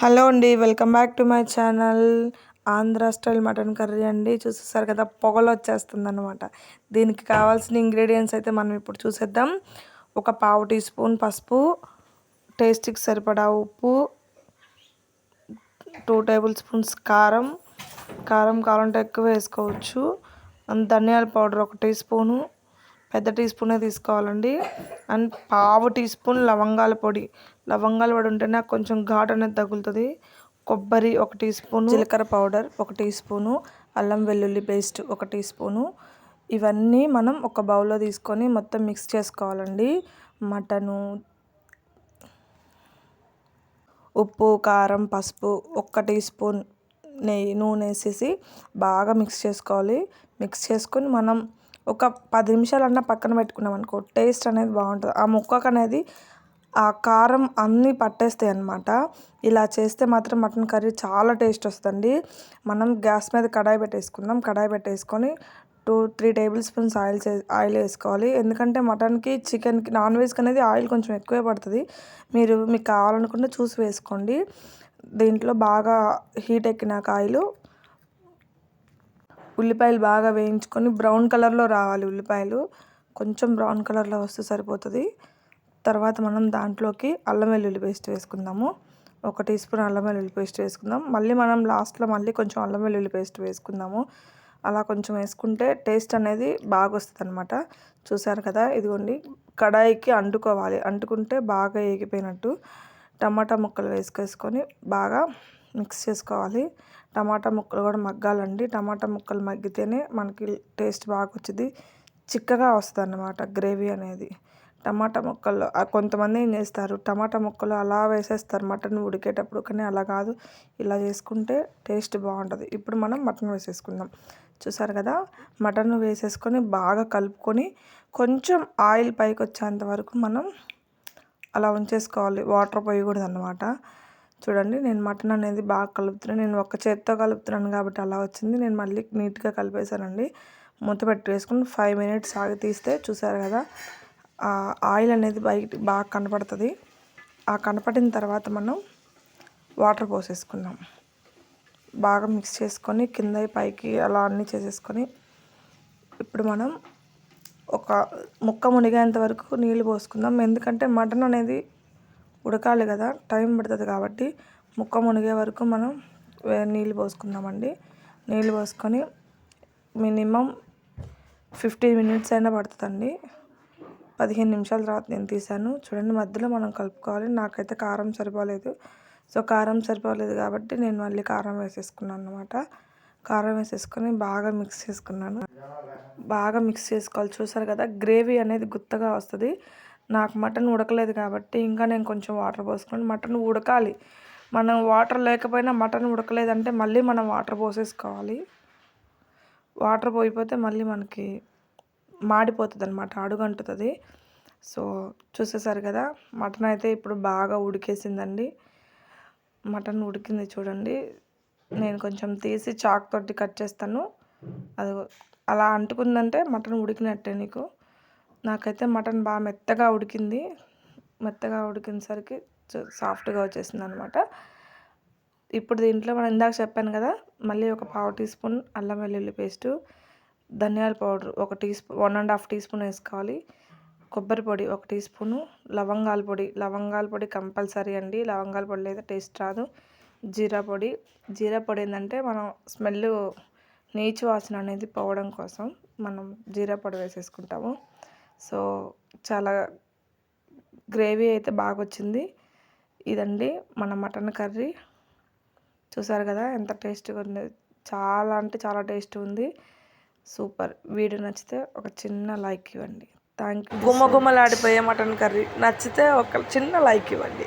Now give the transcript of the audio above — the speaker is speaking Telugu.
హలో అండి welcome back to my channel. Andhra style mutton curry అండి. చూసేసారు కదా పొగలు వచ్చేస్తుంది అనమాట దీనికి కావాల్సిన ఇంగ్రీడియంట్స్ అయితే మనం ఇప్పుడు చూసేద్దాం. ఒక పావు టీ స్పూన్ పసుపు టేస్ట్కి సరిపడా ఉప్పు టూ టేబుల్ స్పూన్స్ కారం. కారం కావాలంటే ఎక్కువ వేసుకోవచ్చు. ధనియాల పౌడర్ ఒక టీ స్పూను పెద్ద టీ స్పూనే తీసుకోవాలండి. అండ్ పావు టీ స్పూన్ లవంగాల పొడి. లవంగాల పొడి ఉంటేనే నాకు కొంచెం ఘాట్ అనేది తగులుతుంది. కొబ్బరి ఒక టీ స్పూన్. జీలకర్ర పౌడర్ ఒక టీ స్పూను. అల్లం వెల్లుల్లి పేస్ట్ ఒక టీ స్పూను. ఇవన్నీ మనం ఒక బౌల్లో తీసుకొని మొత్తం మిక్స్ చేసుకోవాలండి. మటను ఉప్పు కారం పసుపు ఒక్క టీ స్పూన్ నెయ్యి నూనె వేసేసి బాగా మిక్స్ చేసుకోవాలి. మిక్స్ చేసుకొని మనం ఒక పది నిమిషాలన్నా పక్కన పెట్టుకున్నాం అనుకో టేస్ట్ అనేది బాగుంటుంది. ఆ ముక్కకు అనేది ఆ కారం అన్నీ పట్టేస్తాయి అన్నమాట. ఇలా చేస్తే మాత్రం మటన్ కర్రీ చాలా టేస్ట్ వస్తుంది మనం గ్యాస్ మీద కడాయి పెట్టేసుకుందాం. కడాయి పెట్టేసుకొని two three tablespoons oil oil వేసుకోవాలి. ఎందుకంటే మటన్కి చికెన్కి నాన్ వెజ్కి అనేది ఆయిల్ కొంచెం ఎక్కువే పడుతుంది. మీరు మీకు కావాలనుకుంటే చూసి వేసుకోండి. దీంట్లో బాగా హీట్ ఎక్కినాక ఆయిల్ ఉల్లిపాయలు బాగా వేయించుకొని బ్రౌన్ కలర్లో రావాలి ఉల్లిపాయలు. కొంచెం బ్రౌన్ కలర్లో వస్తే సరిపోతుంది. తర్వాత మనం దాంట్లోకి అల్లం వెల్లుల్లి పేస్ట్ వేసుకుందాము. ఒక టీ స్పూన్ అల్లం వెల్లుల్లి పేస్ట్ వేసుకుందాం. మళ్ళీ మనం లాస్ట్లో మళ్ళీ కొంచెం అల్లం వెల్లుల్లి పేస్ట్ వేసుకుందాము. అలా కొంచెం వేసుకుంటే టేస్ట్ అనేది బాగా వస్తుంది అనమాట చూసారు కదా? ఇదిగోండి. కడాయికి అంటుకోవాలి. అంటుకుంటే బాగా ఏగిపోయినట్టు టమాటా ముక్కలు వేసుకేసుకొని బాగా మిక్స్ చేసుకోవాలి. టమాటా ముక్కలు కూడా మగ్గాలండి. టమాటా ముక్కలు మగ్గితేనే మనకి టేస్ట్ బాగా వచ్చింది చిక్కగా వస్తుంది అన్నమాట గ్రేవీ అనేది. టమాటా ముక్కలు కొంతమంది ఏం చేస్తారు టమాటా ముక్కలు అలా వేసేస్తారు మటన్ ఉడికేటప్పుడు కానీ అలా కాదు. ఇలా చేసుకుంటే టేస్ట్ బాగుంటుంది. ఇప్పుడు మనం మటన్ వేసేసుకుందాం. చూసారు కదా మటన్ వేసేసుకొని బాగా కలుపుకొని కొంచెం ఆయిల్ పైకి వచ్చేంత వరకు మనం అలా ఉంచేసుకోవాలి. వాటర్ పోయకూడదు అన్నమాట చూడండి నేను మటన్ అనేది బాగా కలుపుతున్నాను నేను ఒక చేత్తో కలుపుతున్నాను కాబట్టి అలా వచ్చింది. నేను మళ్ళీ నీట్గా కలిపేశానండి. మూత పెట్టి వేసుకుని ఫైవ్ మినిట్స్ ఆగి తీస్తే చూసారు కదా ఆయిల్ అనేది బయట బాగా కనపడుతుంది. ఆ కనపడిన తర్వాత మనం వాటర్ పోసేసుకున్నాం బాగా మిక్స్ చేసుకొని కింద పైకి అలా అన్నీ చేసేసుకొని ఇప్పుడు మనం ఒక ముక్క మునిగేంత వరకు నీళ్ళు పోసుకుందాం. ఎందుకంటే మటన్ అనేది ఉడకాలి కదా టైం పడుతుంది కాబట్టి ముక్క మునిగే వరకు మనం నీళ్ళు పోసుకుందామండి. నీళ్ళు పోసుకొని మినిమం ఫిఫ్టీన్ మినిట్స్ అయినా పడుతుందండి. పదిహేను నిమిషాల తర్వాత నేను తీసాను చూడండి మధ్యలో మనం కలుపుకోవాలి. నాకైతే కారం సరిపోలేదు. సో కారం సరిపోలేదు కాబట్టి నేను మళ్ళీ కారం వేసేసుకున్నాను అనమాట కారం వేసేసుకొని బాగా మిక్స్ చేసుకున్నాను. బాగా మిక్స్ చేసుకోవాలి. చూసారు కదా గ్రేవీ అనేది గుత్తగా వస్తుంది. నాకు మటన్ ఉడకలేదు కాబట్టి ఇంకా నేను కొంచెం వాటర్ పోసుకొని మటన్ ఉడకాలి. మనం వాటర్ లేకపోయినా మటన్ ఉడకలేదంటే మళ్ళీ మనం వాటర్ పోసేసుకోవాలి. వాటర్ పోయిపోతే మళ్ళీ మనకి మాడిపోతుంది అనమాట అడుగంటుతుంది. సో చూసేసారు కదా మటన్ అయితే ఇప్పుడు బాగా ఉడికేసిందండి. మటన్ ఉడికింది చూడండి. నేను కొంచెం తీసి చాక్ తోటి కట్ చేస్తాను. అది అలా అంటుకుందంటే మటన్ ఉడికినట్టే నీకు. నాకైతే మటన్ బాగా మెత్తగా ఉడికింది. మెత్తగా ఉడికినసరికి సాఫ్ట్గా వచ్చేసింది అనమాట ఇప్పుడు దీంట్లో మనం ఇందాక చెప్పాను కదా మళ్ళీ ఒక పావు టీ స్పూన్ అల్లం వెల్లుల్లి పేస్టు ధనియాల పౌడర్ ఒక teaspoon one and half teaspoon వేసుకోవాలి. కొబ్బరి పొడి ఒక టీ స్పూను లవంగాల పొడి లవంగాల పొడి కంపల్సరీ అండి. లవంగాల పొడి లేదా టేస్ట్ రాదు. జీరా పొడి. జీరా పొడి ఏంటంటే మనం స్మెల్ నీచు వాసన అనేది పోవడం కోసం మనం జీరా పొడి వేసేసుకుంటాము. సో చాలా గ్రేవీ అయితే బాగా వచ్చింది ఇదండి మన మటన్ కర్రీ. చూసారు కదా ఎంత టేస్ట్గా ఉంది. చాలా అంటే చాలా టేస్ట్ ఉంది. సూపర్. వీడియో నచ్చితే ఒక చిన్న లైక్ ఇవ్వండి. థ్యాంక్ యూ గుమ్మ గుమ్మలాడిపోయే మటన్ కర్రీ నచ్చితే ఒక చిన్న లైక్ ఇవ్వండి.